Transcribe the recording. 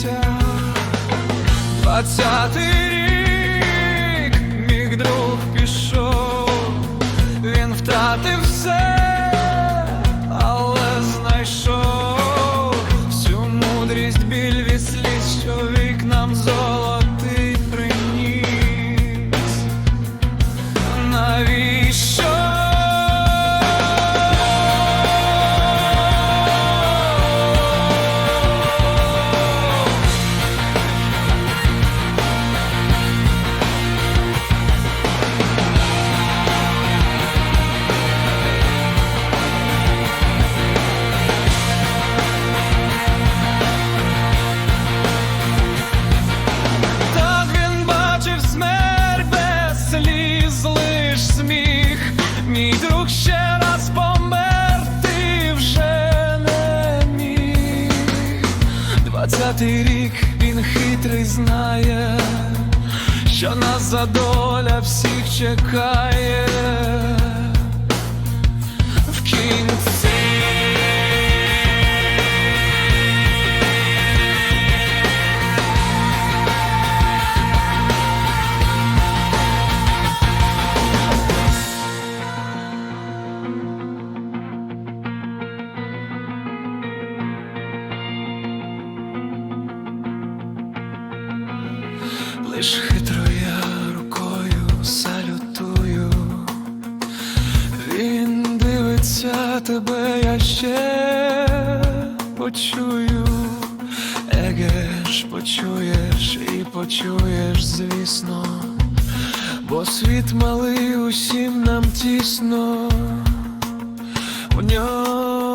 життя двадцятий рік. Двадцятий рік він хитрий знає, що нас за доля всіх чекає Лиш хитро я рукою салютую, він дивиться тебе, я ще почую, еге ж почуєш і почуєш, звісно, бо світ малий усім нам тісно, в ньому